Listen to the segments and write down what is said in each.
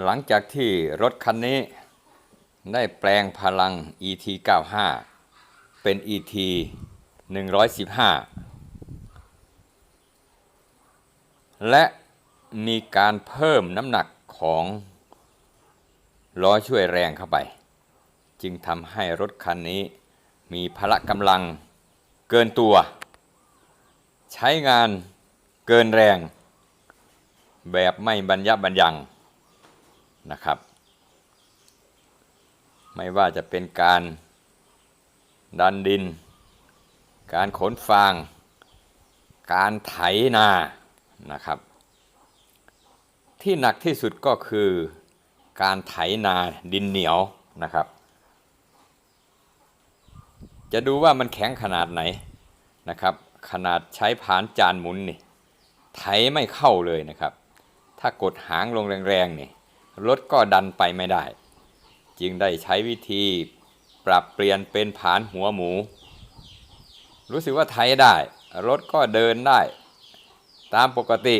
หลังจากที่รถคันนี้ได้แปลงพลัง ET 95 เป็น ET 115 และมีการเพิ่มน้ำหนักของล้อช่วยแรงเข้าไป จึงทำให้รถคันนี้มีพละกำลังเกินตัว ใช้งานเกินแรง แบบไม่บรรยับบรรยัง นะครับ ไม่ว่าจะเป็นการดันดิน การขนฟาง การไถนานะครับ ที่หนักที่สุดก็คือการไถนาดินเหนียวนะครับ จะดูว่ามันแข็งขนาดไหนนะครับ ขนาดใช้ผานจานหมุนนี่ไถไม่เข้าเลยนะครับ ถ้ากดหางลงแรงๆนี่ รถก็ดันไปไม่ได้ จึงได้ใช้วิธีปรับเปลี่ยนเป็นผานหัวหมู รู้สึกว่าไถได้ รถก็เดินได้ ตามปกติ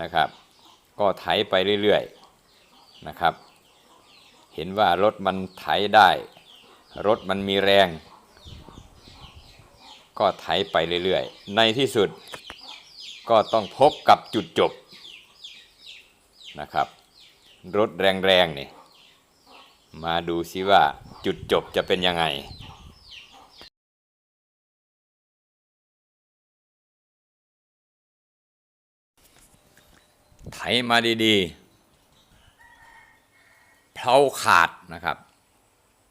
นะครับ ก็ไถไปเรื่อยๆนะครับ เห็นว่ารถมันไถได้ รถมันมีแรง ก็ไถไปเรื่อยๆ ในที่สุดก็ต้องพบกับจุดจบนะครับ รถแรงๆนี่ มาดูซิว่าจุดจบจะเป็นยังไงไถมาดีๆ เพลาขาดนะครับ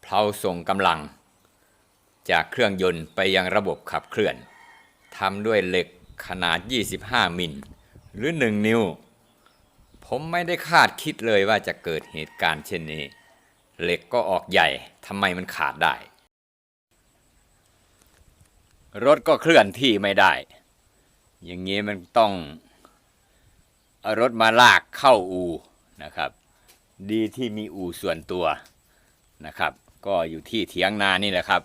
เพลาส่งกำลัง จากเครื่องยนต์ไปยังระบบขับเคลื่อน ทำด้วยเหล็กขนาด 25 มิล หรือ 1 นิ้ว ผมไม่ได้คาดคิดเลยว่าจะเกิดเหตุการณ์เช่นนี้ เหล็กก็ออกใหญ่ทำไมมันขาดได้ รถก็เคลื่อนที่ไม่ได้ อย่างนี้มันต้องเอารถมาลากเข้าอู่นะครับ ดีที่มีอู่ส่วนตัวนะครับ ก็อยู่ที่เถียงนานี่แหละครับ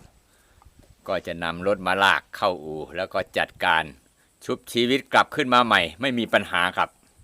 ก็จะนำรถมาลากเข้าอู่แล้วก็จัดการชุบชีวิตกลับขึ้นมาใหม่ ไม่มีปัญหาครับ